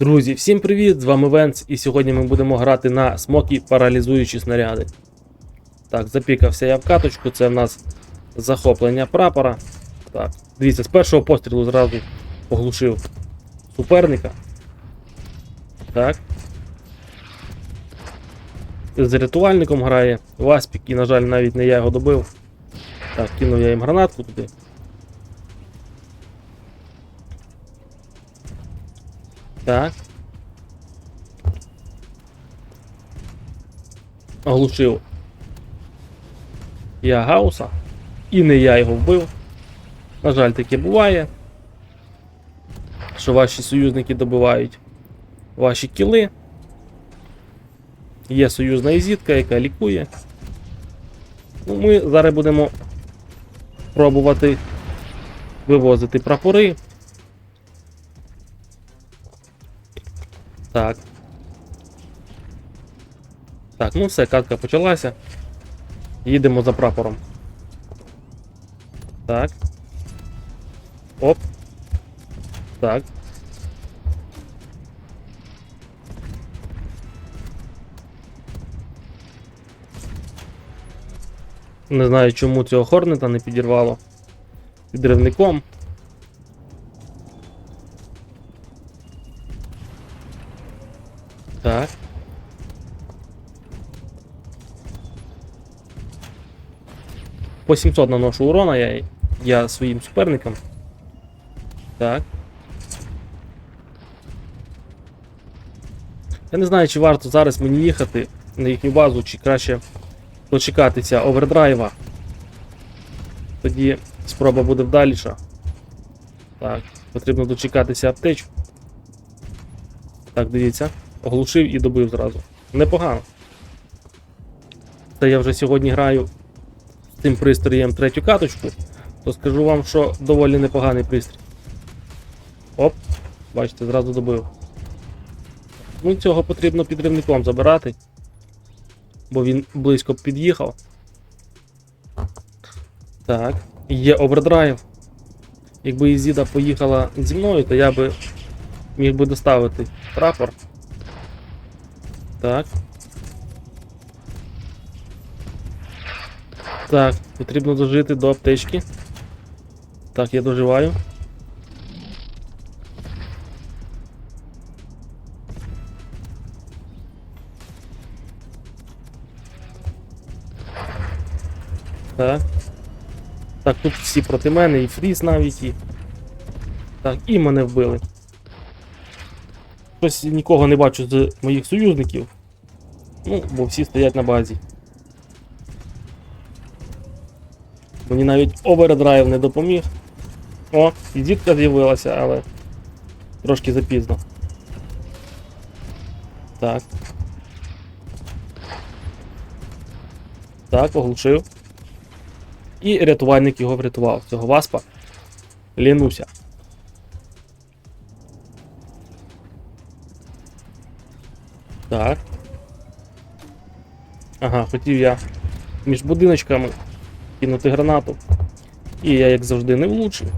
Друзі, всім привіт! З вами Венц, і сьогодні ми будемо грати на смокі паралізуючі снаряди. Так, запікався я в каточку, це в нас захоплення прапора. Так, дивіться, з першого пострілу зразу поглушив суперника. Так. З рятувальником грає Васпік, і, на жаль, навіть не я його добив. Так, кинув я їм гранатку туди. Так. Оглушив. Я Гауса. І не я його вбив. На жаль, таке буває. Що ваші союзники добивають ваші кіли. Є союзна ізітка, яка лікує. Ну, ми зараз будемо пробувати вивозити прапори. Так. Так, ну все, катка почалася. Їдемо за прапором. Так. Оп. Так. Не знаю, чому цього Хорнета не підірвало підривником. По 700 наношу урона я, я своїм суперникам. Так. Я не знаю, чи варто зараз мені їхати на їхню базу, чи краще дочекатися овердрайва. Тоді спроба буде вдаліша. Так, потрібно дочекатися аптечку. Так, дивіться. Оглушив і добив зразу. Непогано. Та я вже сьогодні граю цим пристроєм третю каточку, то скажу вам, що доволі непоганий пристрій. Оп, бачите, зразу добив. Ну, цього потрібно підривником забирати, бо він близько під'їхав. Так, є овердрайв. Якби Ізіда поїхала зі мною, то я би міг би доставити прапор. Так. Так, потрібно дожити до аптечки. Так, я доживаю. Так. Так, тут всі проти мене, і фріз навіть і. Так, і мене вбили. Щось нікого не бачу з моїх союзників. Ну, бо всі стоять на базі. Мені навіть овердрайв не допоміг. О, і дітка з'явилася, але трошки запізно. Так. Так, оглушив. І рятувальник його врятував. Цього васпа. Лінуся. Так. Ага, хотів я між будиночками кинути гранату. І я, як завжди, не влучив.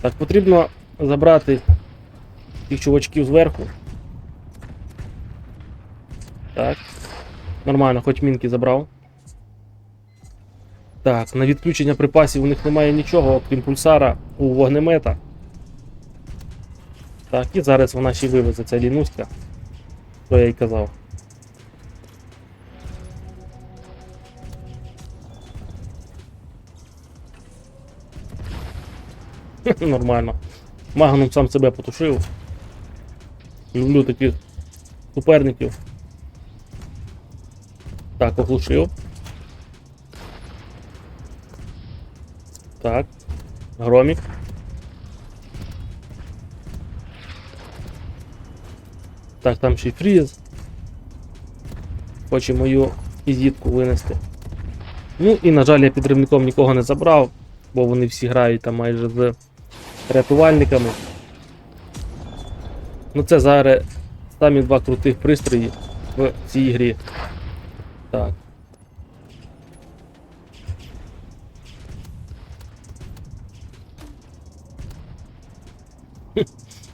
Так, потрібно забрати тих чувачків зверху. Так. Нормально, хоч мінки забрав. Так, на відключення припасів у них немає нічого, окрім пульсара у вогнемета. Так, і зараз вона ще й вивезе ця лінуська. Що я й казав. Нормально. Магнум сам себе потушив. Люблю таких суперників. Так, оглушив. Так. Громік. Так, там ще й фріз. Хоче мою ізітку винести. Ну і, на жаль, я підривником нікого не забрав, бо вони всі грають там майже з рятувальниками. Ну це зараз самі два крутих пристрої в цій грі. Так.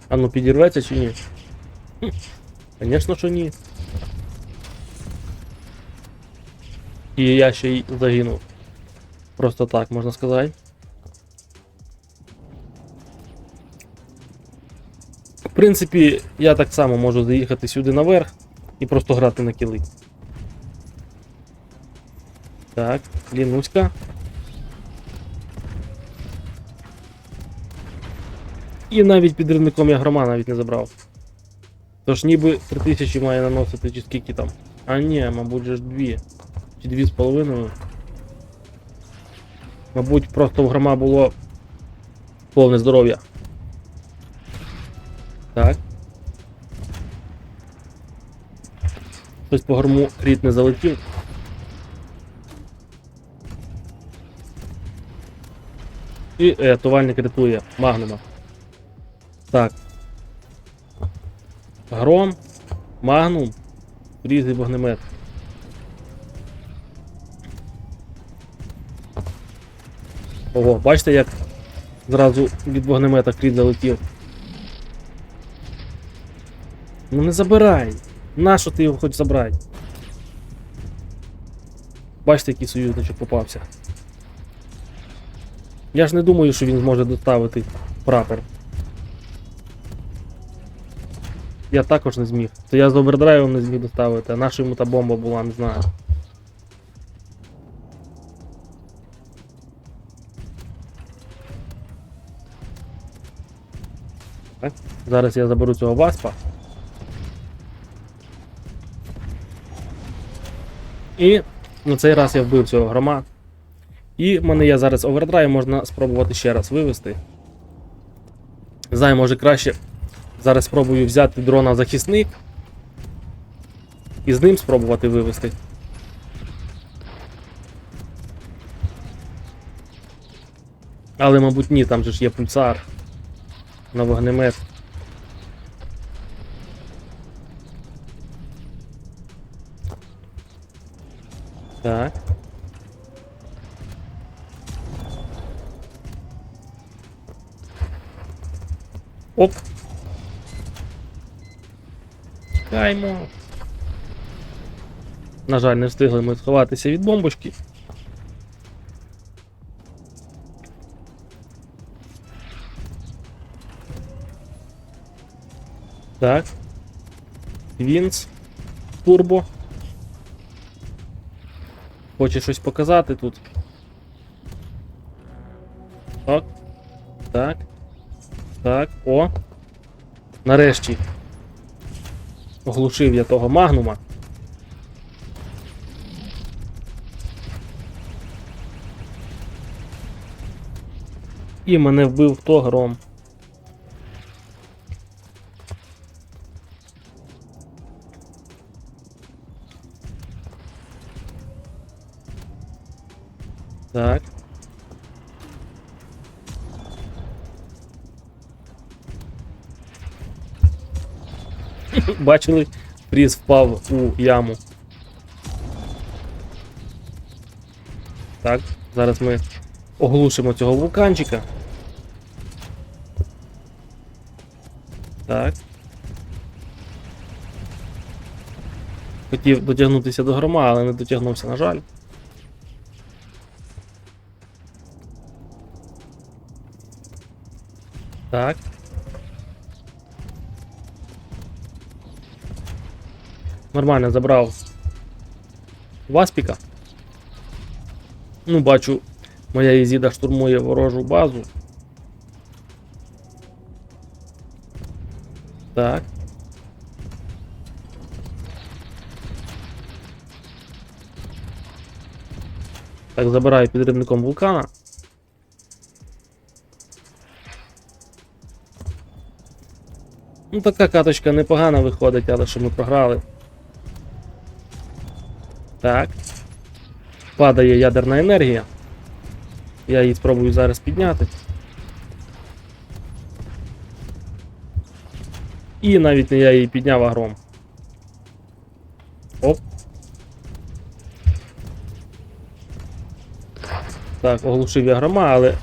А ну підірветься чи ні? Звісно, що ні. І я ще й загинув. Просто так можна сказати. В принципі, я так само можу заїхати сюди наверх і просто грати на кіли. Так, лінуська. І навіть підривником я грома навіть не забрав. Тож ніби 3000 має наносити чи скільки там. А ні, мабуть же ж 2. Чи 2,5. Мабуть, просто в грома було повне здоров'я. Так. Хтось по горму кріт не залетів. І рятувальник рятує магнума. Так. Гром, магнум, різний вогнемет. Ого, бачите, як зразу від вогнемета кріт залетів. Ну не забирай. Нащо ти його хоч забрати? Бачите, який союзничок попався. Я ж не думаю, що він зможе доставити прапор. Я також не зміг. То я з овердрайвом не зміг доставити, а наша йому та бомба була, не знаю. Зараз я заберу цього васпа. І на цей раз я вбив цього грома. І в мене є зараз овердрайв, можна спробувати ще раз вивести. Не знаю, може краще. Зараз спробую взяти дрона захисник. І з ним спробувати вивести. Але, мабуть, ні, там же ж є пульсар на вогнемет. Так. Оп. Чекаємо. На жаль, не встигли ми сховатися від бомбочки. Так. Вінс. Турбо. Хоче щось показати тут. Так. Так. Так. О. Нарешті. Оглушив я того магнума. І мене вбив хто гром. Бачили, пріз впав у яму. Так, зараз ми оглушимо цього вулканчика. Так. Хотів дотягнутися до грома, але не дотягнувся, на жаль. Так. Нормально забрав Васпіка. Ну, бачу, моя Ізіда штурмує ворожу базу. Так. Так, забираю підривником вулкана. Ну, така каточка непогана виходить, але що ми програли. Так. Падає ядерна енергія. Я її спробую зараз підняти. І навіть не я її підняв а гром. Оп. Так, оглушив я грома, але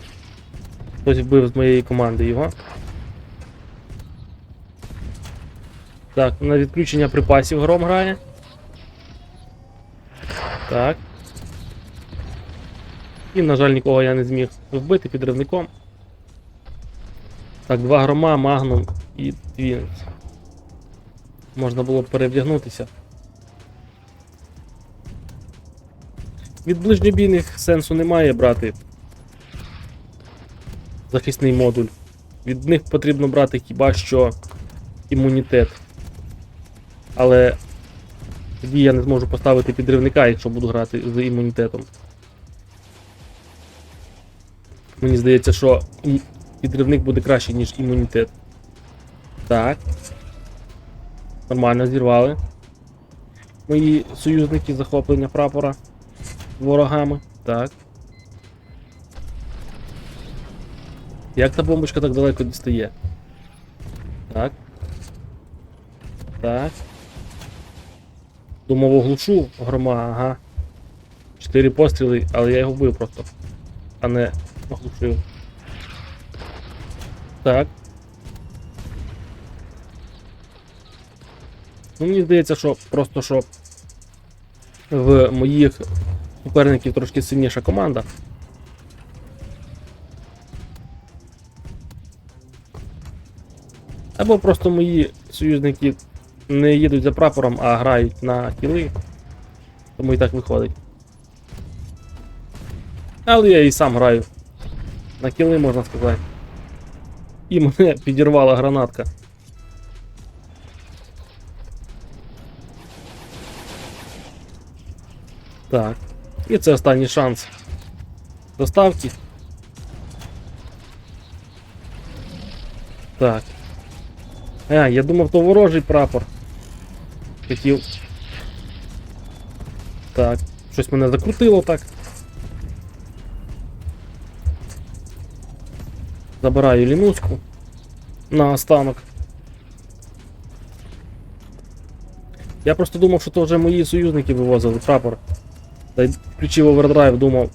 хтось вбив з моєї команди його. Так, на відключення припасів гром грає. Так. І, на жаль, нікого я не зміг вбити підривником. Так, два грома, магнум і твінс. Можна було перевдягнутися. Від ближньобійних сенсу немає брати захисний модуль. Від них потрібно брати хіба що імунітет. Але тоді я не зможу поставити підривника, якщо буду грати з імунітетом. Мені здається, що підривник буде кращий, ніж імунітет. Так. Нормально зірвали. Мої союзники захоплення прапора ворогами. Так. Як та бомбочка так далеко дістає? Так. Так. Думав оглушу грома, ага. Чотири постріли, але я його вбив просто. А не оглушив. Так. Ну, мені здається, що просто що в моїх суперників трошки сильніша команда. Або просто мої союзники не їдуть за прапором, а грають на кіли. Тому і так виходить. Але я і сам граю. На кіли, можна сказати. І мене підірвала гранатка. Так. І це останній шанс. Доставки. Так. А, я думав, то ворожий прапор. Хотів. Так. Щось мене закрутило так. Забираю лінуську. На останок. Я просто думав, що то вже мої союзники вивозили прапор. Та й включив овердрайв, думав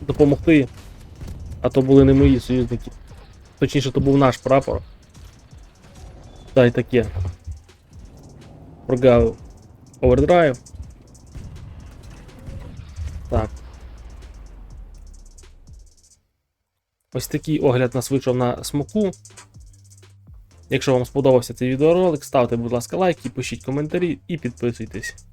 допомогти. А то були не мої союзники. Точніше, то був наш прапор. Та й таке. Прогавив овердрайв. Так. Ось такий огляд нас вийшов на смоку. Якщо вам сподобався цей відеоролик, ставте, будь ласка, лайки, пишіть коментарі і підписуйтесь.